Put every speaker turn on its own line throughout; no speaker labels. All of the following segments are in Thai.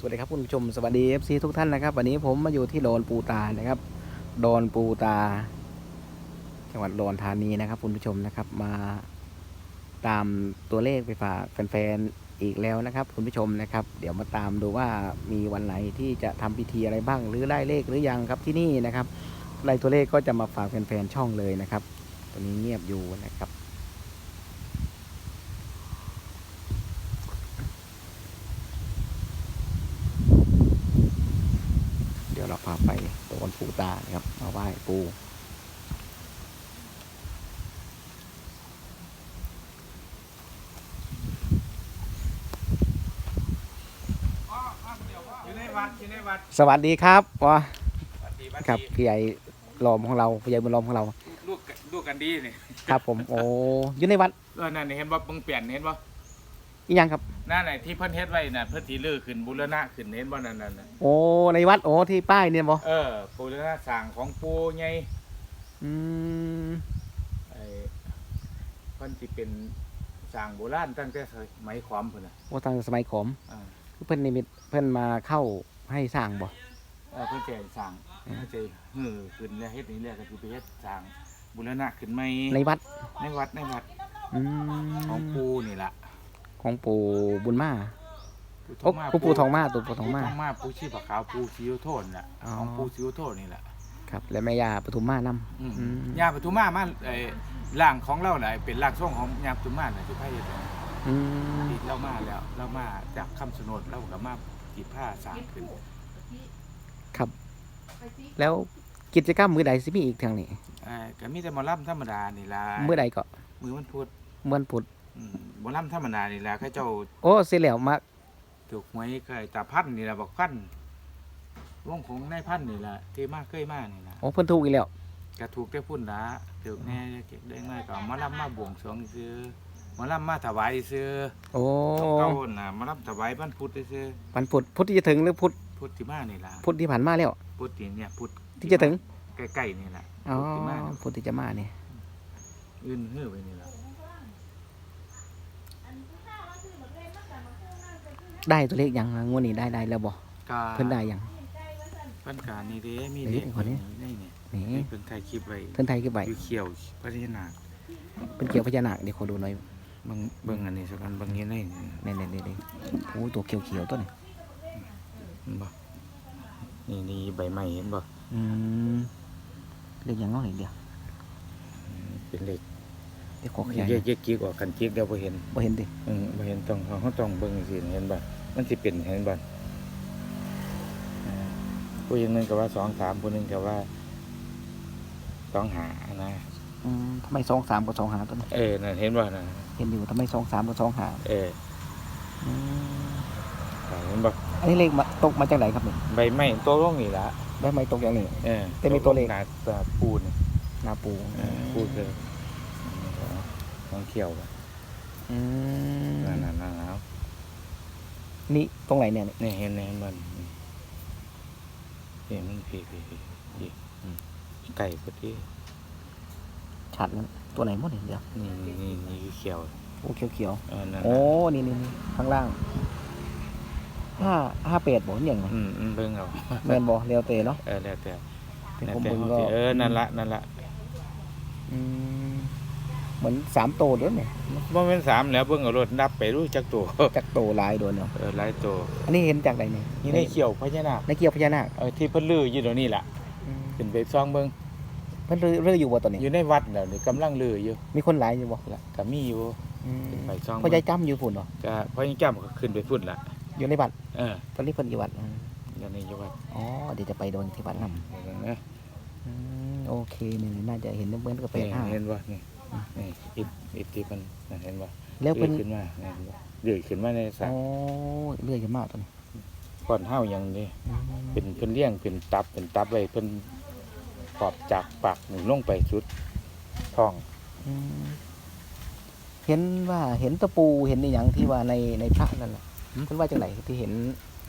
สวัสดีครับคุณผู้ชมสวัสดี FC ทุกท่านนะครับ วันนี้ผมมาอยู่ที่โดอนปูตานะครับโดอนปูตา จังหวัดอุดรธานีนะครับ คุณผู้ชมนะครับมาตามตัวเลขไปฝากแฟนๆอีกแล้วนะครับ คุณผู้ชมนะครับ เดี๋ยวมาตามดูว่ามีวันไหนที่จะทำพิธีอะไรบ้าง หรือได้เลขหรือยังครับที่นี่นะครับได้ตัวเลขก็จะมาฝากแฟนๆช่องเลยนะครับตอนนี้เงียบอยู่นะครับ ยวเราพาไปโดนปูตานะครับมาไหว้ปู
อยู่ในวัดอยู่ในวัด
สวัสดีครับวะ
วัดดีวัด
ครับ
ดี
พี่ใหญ่หลอมของเราพี่ใหญ่บุญหลอมของเรา
ลูกลูกกันดีนี่
ครับผมโอ้อยู่ในวัด
เออนั่นนี่เห็นว่าเพิ่งเปลี่ยนเห็นว่า
อีหยังครับ
นั่นไหนที่เพิ่นเฮ็ดไว้น่ะเพิ่นสิลื้อขึ้นบูรณะขึ้นเห็นบ่นั่นนั่นน่ะ
โอ้ในวัดโอ้ที่ป้ายเนี่ยบ่
เออบูรณะสร้างของปู่ใหญ่
อืม
ไอ้เพิ่นสิเป็นสร้างโบราณตั้งแต่สมัยขอมพุ่นน่ะ
โอ้ทางสมัยขอม
อ่า
เพิ่นนิมิตเพิ่นมาเข้าให้สร้างบ่
เออเพิ่นจะสร้างเพิ่นจะฮือขึ้นแล้วเฮ็ดนี่แหละก็คือไปเฮ็ดสร้างบูรณะขึ้นใหม่
ในวัด
ในวัดในวัด
อืม
ของปู่นี่ล่ะ
ของปู่บุญมา
ปู่ท
โอ้
องมา
ปู่ปู่ทองมาตู่ปู่ทองมา
ทองมาปู่ชีพขาวปู่สิวโทนน่ะ
อ๋อ
ของปู่สิวโทนนี่แหละ
ครับ และแม่ย่าปทุมมานํ
อืม
อืม
ยาปทุมมามาไอ้ร่างของเราน่ะเป็นร่างทรงของยาปทุมมาน่ะสิพายเฮ็ดให้
อืม
ที่เรามาแล้วเรามาจากคำสนดเราก็มาจีบผ้าสร้างขึ้น
ครับ แล้วกิจกรรมมือใดสิมีอีกทางนี้
เอ่อก็มีแต่หมอลำธรรมดานี่ล่ะ
มือใดก็
มือมันพูด
เมื่อนพุธ
อืมหมอลำธรรมดานี่ล่ะเขาเจ้า
โอ้เสียแล้วมา
ถูกหวยเคยตาพันนี่ล่ะบอกพันวงของนายพันนี่ล่ะที่มาเคยมานี่ล่ะ
โอ้เพิ่นถูกอีกแล้ว
ก็ถูกได้พุ่นละถูกแน่เก็บได้ง่ายก็หมอลำมาบวงสรวงซื้อหมอลำมาถวายซื้อ
โอ้
เก่าน่ะหมอลำถวายบ้านพุทธซื้อ
วันพุธพุธที่จะถึงหรือพุธ
พุทธที่มานี่ล่ะ
พุธที่ผ่านมาแล้ว
พุทธนี่เนี่ยพุทธ
ที่จะถึง
ใกล้ๆนี่แหละ
อ๋อ
พุทธที่มาเนี่ย
พุธที่จะมาเนี่ย
อื่นเฮือไปนี่แหละ
ได้ตัวเลขยังงวดนี้ได้ได้แล้วบ่
กา
เพิ่นได้ยัง
เพิ่นกานี่เด้มี
เอ้
เด้
ยขอนี้
นี่นี่
นี่
นี่เพิ่นถ่ายคลิปไว้
เพิ่นไทยคือใบ
อยู่เขียวพัฒนา
เป็นเกี่ยวพญานาคเดี๋ยวขอดูหน่อย
เบิ่งเบิ่งอันนี้สักอันเบิ่งนี้นี่
เนี่ยเนี่ยเนี่ยเนี่ยโอ้ตัวเขียวๆตัวนี้
เห็นบ่นี่นี่ใบไม้เห็นบ่
อืมเลขยังน้อยเดียว
เป็นเลข
เดี๋ยวขอข
เย
ยาย
อะๆกิ๊กออกกันกิ๊กเดี๋ยวบ่เห็น
บ่เห็นดิ
อืมบ่เห็นต้องเขาต้องเบิ่งสิเห็นบ่ มันสิเป็นเห็นบ่อ่าผู้หญิงนึงก็ว่า2 3ผู้หนึงก็ว่า2 5นะ
อืมทำไมสองสามกับสองหาตัวนี้
เออนั่นเห็นบ่น่ะ
เห็นอยู่ทำไมสองสามกับสองหา
เออ
อืม
เห็นบ่
อันนี้เลขมาตกมาจากไหนครับเนี่ย
ใบไม้ตัวร่องนี่ละ
ได้ไหมตกอย่างนี้
เออ
แต่มีตัวเลข
หนาตาปูน
นาปู
เออปูนเลยน้องเขียวอะ
อืม
นั่นนั่นนั่นแล้ว
นี่ตรงไหนเนี่ย
นี่เห็นเห็นมันนี่มันพี่พี่พี่พี่อืมไก่พอดี
ชัดนะตัวไหนหมดเนี่ยเดี๋ยว
นี่นี่นี่นี่คือเขียว
โอ้เขียว
เออนั่น
ๆโอ้นี่นี่นี่ข้างล่างห้าห้าเป็ดบ่เนี่ยงไง
อืมอืมเบิ่งเอา
แม่นบ่เรียวเตเนาะ
เออแล้วแต่
เป็น
แล้ว
ผม
แต่
เบิ่งก็
เออนั่นละนั่นละ
อืม เหมือนสามโตเด้วยเนี่ย
บ่แม่นสามแล้วเบิ่งเอารถนับไปรู้จักตัว
จากโตหลายโดนเนาะ
เออหลายตัว
อันนี้เห็นจากไหนเนี่ย
นี่ในเขียวพญานาค
ในเกี่ยวพญานาค
เออที่เพิ่นลืออยู่เดี๋ยวนี้ล่ะ
อืม
ขึ้นไปซองเบิ่ง
เพิ่นเรื่อยเรื่อยอยู่บ่ตอนนี้
อยู่ในวัดเดี๋ยวนี้กำลังลืออยู่
มีคนหลายอยู่บ่
ละก็มีอยู่
อืม
ขึ้นไปซอง
พ่อใหญ่จ้ำอยู่พุ่นเนาะ
ก็พ่อยังจ้ำก็ขึ้นไปพุ่นละ
อยู่ในวัด
เออ
ตอนนี้เพิ่นอยู่วัดอืม
อยู่ในอยู่วัด
อ๋อเดี๋ยวจะไปโดนที่วัดนํ
เห็นไหม
อืมโอเคนี่น่าจะเห็นเหมือนกับเป็ดห้า
เห็นบ่นี่ นี่อิฐอิฐที่มันน่ะเห็นบ่
แล้ว
เลื่
เป็
อน ยขึ้นมาเห็นบ่เลื่อยขึ้นมาในสระ
โอ้เรื่อยจะมากตัวนี้
ก่อนเฮายังนี่
อืม
เป็นเพิ่นเลี้ยงเป็นตับเป็นตับไว้เพิ่นขอบจากปากหนึ่งลงไปสุดท้อง
อืมเห็นว่าเห็นตะปูเห็นในอย่างที่ว่าในในพระนั่นแหละคุณว่าจังไหนที่เห็น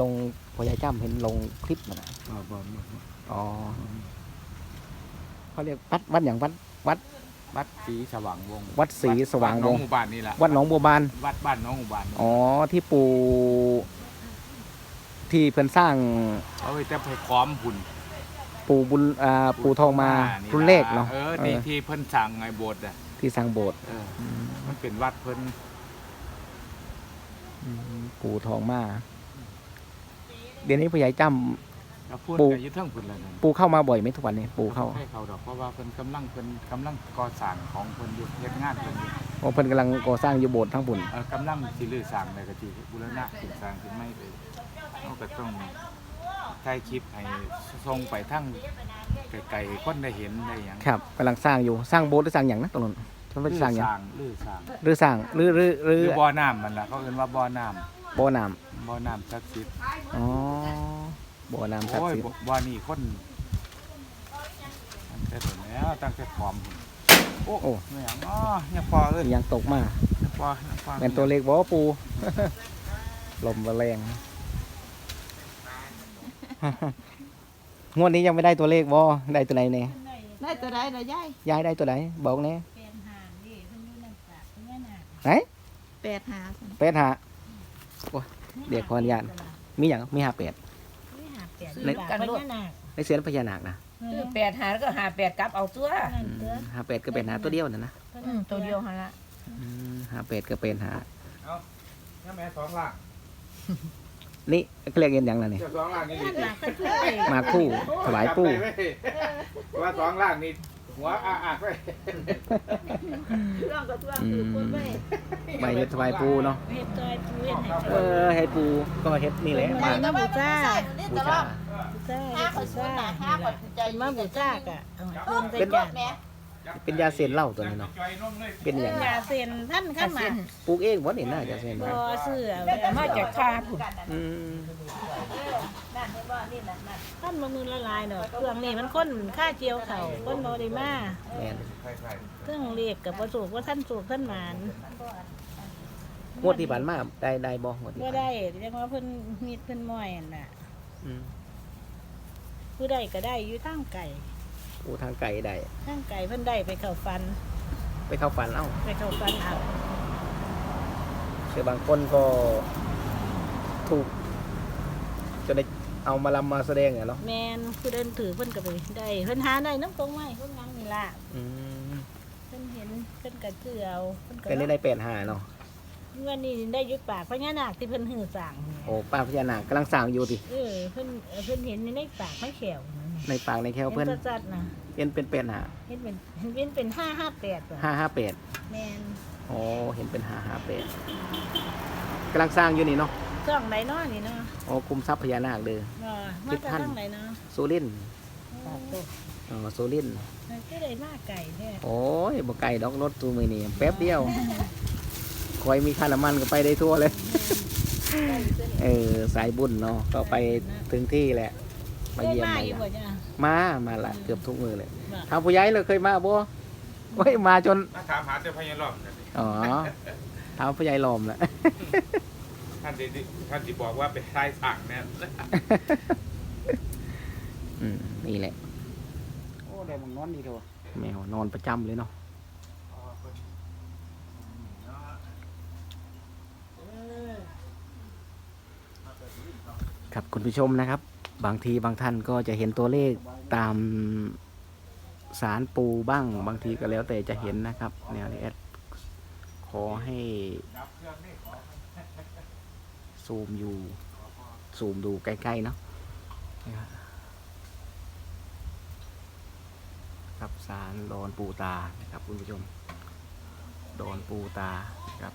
ลงพอยายจ้ำเห็นลงคลิปมันนะ
บ่บ่บ่
อ๋อเขาเรียกวัดวัดอย่างวัด
วัดศรีสว่างวงศ์
วัดศรีสว่างวงศ์
ดหนอหมู่บ้านนี่แหละ
วัดหนองบัวบาน
วัดบ้านหน้องหมู่บ้าน
อ๋อ ที่ปูทที่เพิ่นสร้าง
เอาไว้แต่ไปค้อมหุ่น
ปู่บุญอ่าปู่ทองมา
นี่
รุ่นเลขเนาะ
เออ
เอ
ที่
อ
ที่เพิ่นสั่งไงโบสถ์อะ
ที่สร้างโบสถ์
เออมันเป็นวัดเพิ่น
อืมปู่ทองมา เดี๋ยวนี้ผู้ใหญ่จำ
แล้วพูด
ปู่
กันอยู่เทั้งพุ่นแล้วนั่น
ปู่เข้ามาบ่อยไหมทุกวันนี้ปู่เข้า
ให้เขาดอกเพราะว่าเพิ่นกำลังเพิ่นกำลังก่อสร้างของเพิ่นอยู่เฮ็ดงานเพิ่นอยู่
โอ้เพิ่นกำลังก่อสร้างอยู่โบสถ์ทั้งบุญ
เออกำลังสิรื้อสร้างได้ก็สิบูรณะสิสร้างขึ้นใหม่ไปเฮาก็ต้องถ่ายคลิปให้ส่งไปทั้งไกลๆคนได้เห็นได้หยัง
ครับกำลังสร้างอยู่สร้างโบสถ์หรือสร้างอย่างนะตรงนั้นท่าน
รื้
ว่า
อ
สร้างอย่าง
สร้างรื้อสร้าง
หรือสร้างหรือหรือห
ห
รื
รืออบ่อน้ำมันล่ะเขาเอิ้นว่าบ่อน้ำ
บ่อน้
บ่อน้ำศักดิ์สิทธิ์ำ
อ๋อ บ่อน้ำศัก
โอ้
ดิ์
ย
สิทธิ์
บ่บ่อนี่คนตั้งแต่โดนแล้วตั้งแต่พร้อมโอ้
โอ้
ไม่หยังอ๋อยังพอเอ้ย
ยังตกมา
ยังพอยังพอ
เป็นตัวเล็กบ่ปู ลมแรงงวดนี้ยังไม่ได้ตัวเลขบ่ได้ตัวไหนเนี่ย
ได้ตัวใดล่ะยาย
ยายได้ตัวไหนบอกแน่
เป็นหางดิเพิ่นอยู่น้ำตาเพิ่นแม่นาค
ไหน
แปดหาสิ
เป็ดหาเดี๋ยวขออนุญาตมีอย่างมีหาเป็ด
ไม่หาแปด
ใน
บาทเพิ่นแม่นาค
ในเสือนพญานาคนะ
คือแปดหาแล้วก็หาแปดกลับเอาตัว
นั่นเด้อ
หาเป็ดก็เป็นหาตัวเดียวน่ะนะ
เพิ่น
อืมตัวเดียวหันละ
อืมหาเป็ดก็เป็นหา
น้าแม่สองล่าง
นี่เขาเรียกเงินอย่างไรนี่
เจ้าสองล่างนี่ดิ
หนักก็ช่วย
มาคู่ถวายปู่
จับได้เว้ยว่าสองล่างนี่ หัวอาอากไว้
ร่องก็ท่วงคือคนไว้
ใบเฮ็ดถวายปูเนาะ
เฮ็ดต้อยปูเฮ็ดให้
เออให้ปูก็เฮ็ดนี่แหละมา
มาบูชา
บูชา
บูชาเฮ็ดบูชานี่ล่ะใจมาบูชากะเอาให้เพิ่นไป
เป็น
จาน
เป็นยาเส้นเหล้าตัวนี้เนาะ เป็นอย่าง
ยาเส้นท่านเข้ามา
ปลูกเองบ่นี่น่าจะเส้น
บ่
บ่
ซื้อเอา
แต่มาจากคาผุน
อืม
นั่นเห็นบ่นี่น่ะนั่น
ท่านบ่มือละลายดอกเครื่องนี้มันคนค่าเจียวเขาคนบ่ได้มา
แม่น
เครื่องเรียกกับบ่สูกว่าท่านสูกท่านหมาน
งวดที่ผ่านมาได้ได้บ่งวดที่
บ่
ผ่าน
ได้เรียกว่าเพิ่นมีดเพิ่นม้อยนั่นน่ะ
อืม
ผู้ใดก็ได้อยู่ทางไก่
ปูทางไก่ได้
ทางไก่เพิ่นได้ไปเข้าฟัน
ไปเข้าฝันเอ้า
ไปเข้าฟันเอา
คือบางคนก็ถูกจนได้ เอามาลำมาแสดงอะเนาะ
แมนผู้เดินถือเพิ่นก็ไปได้เพิ่นหาได้น้ำตรงไม้เพิ่นงามนี่ล่ะ
อืม
เพิ่นเห็นเพิ่นก็เจือเอาเพิ่นก็
ก็ได้ได้เป็นหาเนาะ
เงินนี่ได้อยุดปากพญานาคที่เพิ่นหือสั่ง
โอ้ป้าพญานาคกำลังสร้างอยู่ติ
เออเพิ่นเออเพิ่นเห็นในปากไม่แขว
ในปากในแคว
เห็
เพิ่น
นจัดๆนะ
เห็นเป็นเป็นหา
เห็นเป็นเห็นเป็นเป็นห้าห้าแปด
ห้าห้าเป็ด
แมน
โอ้เห็นเป็นหาห้าเป็ดกำลังสร้างอยู่นี่เนาะ
ช่องไหนเนาะนี่เนาะ
โอ้คุมทรัพย์พญานาคเด้อ
ว่ามา
คิด
จาก
ท่าน
ทางไหนเนาะ
สุรินทร์
โอ้โห
อ๋อสุรินทร์
มันก็ได้มาไก่แท้
โอ้ยบ่ไกลดอกรถตูมือนี่แป๊บเดียวคอยมีค่าน้ำมันก็ไปได้ทั่วเลย เออสายบุญเนาะก็ไปถึงที่แหละ
เค
มายเยี่ยม
มา
มา
อยู่
ยาม
บ่จ้ะ
มา มาละเกือบทุกมือเลย
บ่
ทางผู้ใหญ่เลยเคยมาบ่โอ้ยมาจน
มาถามหาแต่พญารอบนั่นดิ
อ๋อทางผู้ใหญ่ลอมละ
ท่านสิท่านสิบอกว่าเป็นชายสั่งเนี่ย
อืมนี่แหละโอ้ได้มึงนอนดีเถอะแมวนอนประจำเลยเนาะครับคุณผู้ชมนะครับ บางทีบางท่านก็จะเห็นตัวเลขตามสารปูบ้าง บางทีก็แล้วแต่จะเห็นนะครับแนวนี้แอดขอให้ ซูมอยู่ ซูมดูใกล้ๆเนาะครับครับสารดอนปูตานะครับคุณผู้ชมดอนปูตานะครับ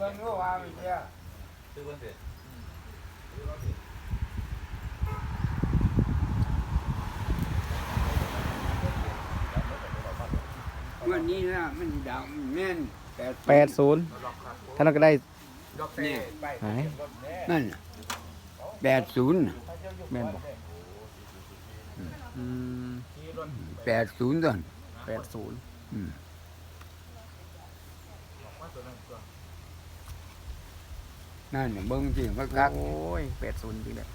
มันรู้ว่าไม่เชื่อ
วันนี้นะมันดังแม่นแป
ดศูนย์ท่านก็ได้
นี่
ไหน
นั่นแปดศูนย์แม่นบอกแปดศูนย์ต้น
แปดศูนย์
นั่นน่ยเบิ้งจริงก็กัก
โอ้ยแปดศูนย์จริงเลย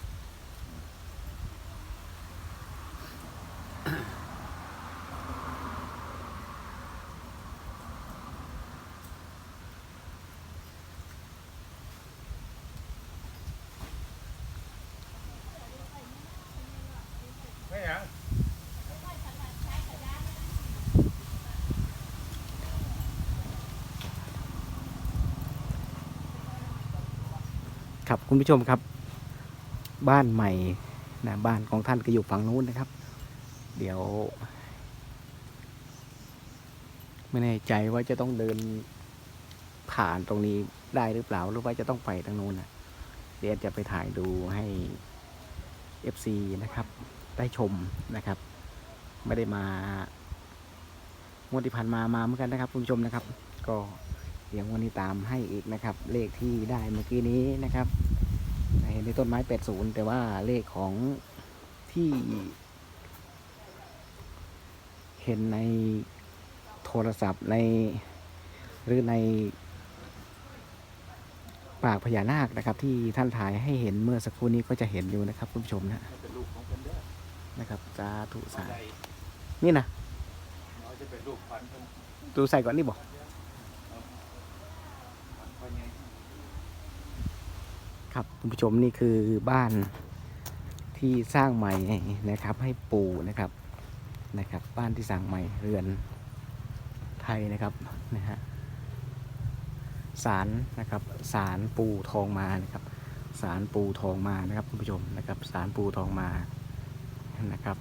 ไม่หยัง
ครับคุณผู้ชมครับ บ้านใหม่นะบ้านของท่านก็อยู่ฝั่งนู้นนะครับ เดี๋ยว ไม่แน่ใจว่าจะต้องเดินผ่านตรงนี้ได้หรือเปล่าหรือว่าจะต้องไปทางนู้นนะเดี๋ยวจะไปถ่ายดูให้ FC นะครับ ได้ชมนะครับ ไม่ได้มางวดที่ผ่านมามาเหมือนกันนะครับ คุณผู้ชมนะครับ ก็ เดี๋ยววันนี้ตามให้อีกนะครับ เลขที่ได้เมื่อกี้นี้นะครับเห็นในต้นไม้80แต่ว่าเลขของที่เห็นในโทรศัพท์ในหรือในปากพญานาคนะครับ ที่ท่านถ่ายให้เห็นเมื่อสักครู่นี้ก็จะเห็นอยู่นะครับคุณผู้ชมนะนะครับสาธุสาธุนี่นะ
เราจะเป็นลูกขวัญเพิ่น
ดูใส่ก่อนนี่บอก
ขวัญใหญ่
ครับคุณผู้ชมนี่คือบ้านที่สร้างใหม่นะครับ ให้ปู่นะครับนะครับ บ้านที่สร้างใหม่เรือนไทยนะครับนะฮะศาลนะครับศาลปู่ทองมานะครับศาลปู่ทองมานะครับคุณผู้ชมนะครับศาลปู่ทองมานะครับ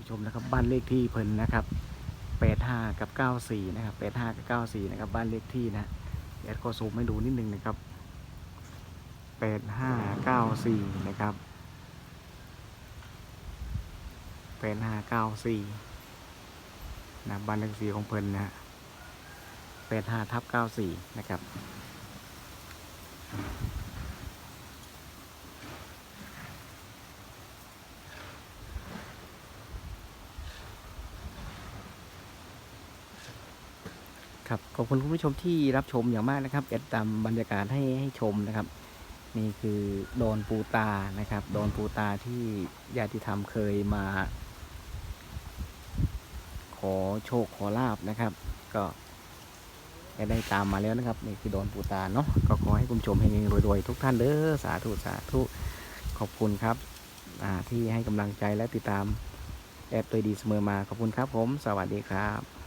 ผู้ ชมนะครับบ้านเลขที่เพิ่นนะครับแปดห้ากับเก้าสี่นะครับแปดห้ากับเก้าสี่นะครับบ้านเลขที่นะแอดก็ซูมให้ดูนิดนึงนะครับแปดห้าเก้าสี่นะครับแปดห้าเก้าสี่นะบ้านเลขที่ของเพิ่นนะแปดห้าทับเก้าสี่นะครับ ครับขอบคุณคุณผู้ชมที่รับชมอย่างมากนะครับเอ็ดตามบรรยากาศให้ให้ชมนะครับ นี่คือโดนปูตานะครับ โดนปูตาที่ญาติธรรมเคยมา ขอโชคขอลาบนะครับ ก็ได้ตามมาแล้วนะครับ นี่คือโดนปูตาเนาะก็ขอให้คุณผู้ชมเฮงรวยๆทุกท่านเด้อสาธุสาธุขอบคุณครับที่ให้กำลังใจและติดตามแอดตัวดีเสมอมาขอบคุณครับผม สวัสดีครับ